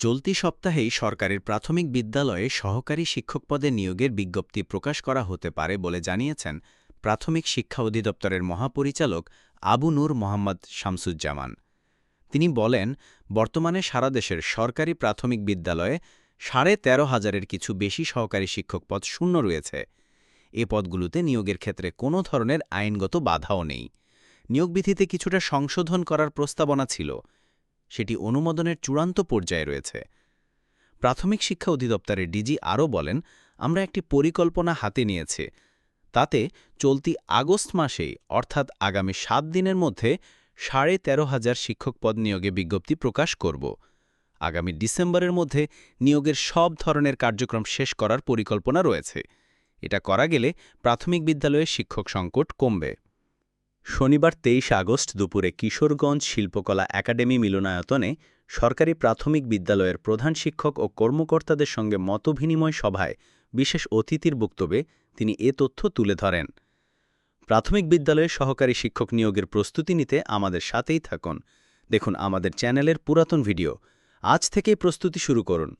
চলতি সপ্তাহেই সরকারের প্রাথমিক বিদ্যালয়ে সহকারী শিক্ষক পদে নিয়োগের বিজ্ঞপ্তি প্রকাশ করা হতে পারে বলে জানিয়েছেন প্রাথমিক শিক্ষা অধিদপ্তরের মহাপরিচালক আবু নূর মোহাম্মদ শামসুজ্জামান। তিনি বলেন, বর্তমানে সারা দেশের সরকারি প্রাথমিক বিদ্যালয়ে সাড়ে তেরো হাজারের কিছু বেশি সহকারী শিক্ষক পদ শূন্য রয়েছে। এ পদগুলোতে নিয়োগের ক্ষেত্রে কোনো ধরনের আইনগত বাধাও নেই। নিয়োগবিধিতে কিছুটা সংশোধন করার প্রস্তাবনা ছিল। সেটি অনুমোদনের চূড়ান্ত পর্যায়ে রয়েছে। প্রাথমিক শিক্ষা অধিদপ্তরের ডিজি আরও বলেন, আমরা একটি পরিকল্পনা হাতে নিয়েছে। তাতে চলতি আগস্ট মাসেই অর্থাৎ আগামী সাত দিনের মধ্যে, সাড়ে তেরো হাজার শিক্ষক পদ নিয়োগে বিজ্ঞপ্তি প্রকাশ করব। আগামী ডিসেম্বরের মধ্যে নিয়োগের সব ধরনের কার্যক্রম শেষ করার পরিকল্পনা রয়েছে। এটা করা গেলে প্রাথমিক বিদ্যালয়ে শিক্ষক সংকট কমবে। শনিবার তেইশ আগস্ট দুপুরে কিশোরগঞ্জ শিল্পকলা একাডেমি মিলনায়তনে সরকারি প্রাথমিক বিদ্যালয়ের প্রধান শিক্ষক ও কর্মকর্তাদের সঙ্গে মতবিনিময় সভায় বিশেষ অতিথির বক্তব্যে তিনি এ তথ্য তুলে ধরেন। প্রাথমিক বিদ্যালয়ে সহকারী শিক্ষক নিয়োগের প্রস্তুতি নিতে আমাদের সাথেই থাকুন। দেখুন আমাদের চ্যানেলের পুরাতন ভিডিও। আজ থেকেই প্রস্তুতি শুরু করুন।